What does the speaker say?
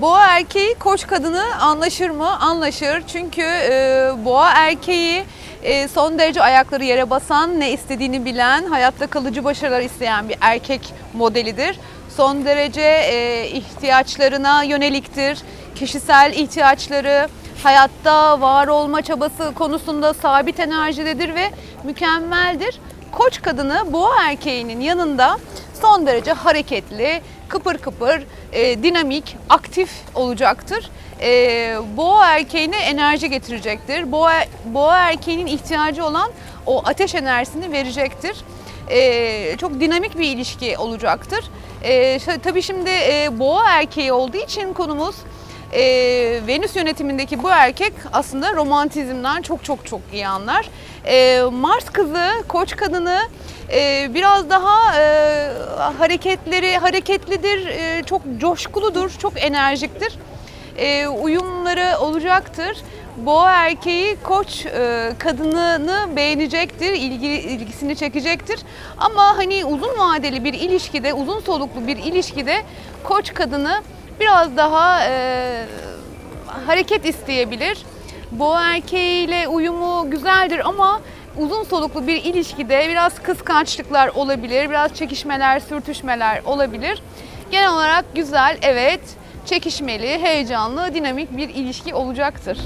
Boğa erkeği koç kadını anlaşır mı? Anlaşır. Çünkü e, boğa erkeği e, son derece ayakları yere basan, ne istediğini bilen, hayatta kalıcı başarılar isteyen bir erkek modelidir. Son derece e, ihtiyaçlarına yöneliktir. Kişisel ihtiyaçları, hayatta var olma çabası konusunda sabit enerjidedir ve mükemmeldir. Koç kadını boğa erkeğinin yanında son derece hareketli, kıpır kıpır, e, dinamik, aktif olacaktır. E, boğa erkeğine enerji getirecektir. Boğa, boğa erkeğinin ihtiyacı olan o ateş enerjisini verecektir. E, çok dinamik bir ilişki olacaktır. E, tabii şimdi e, boğa erkeği olduğu için konumuz e, Venüs yönetimindeki bu erkek aslında romantizmden çok çok çok iyi anlar. E, Mars kızı, koç kadını e, biraz daha e, hareketleri hareketlidir, e, çok coşkuludur, çok enerjiktir. E, uyumları olacaktır. Boğa erkeği koç e, kadınını beğenecektir, ilgi, ilgisini çekecektir. Ama hani uzun vadeli bir ilişkide, uzun soluklu bir ilişkide koç kadını biraz daha e, hareket isteyebilir. Boğa erkeğiyle uyumu güzeldir ama uzun soluklu bir ilişkide biraz kıskançlıklar olabilir, biraz çekişmeler, sürtüşmeler olabilir. Genel olarak güzel, evet, çekişmeli, heyecanlı, dinamik bir ilişki olacaktır.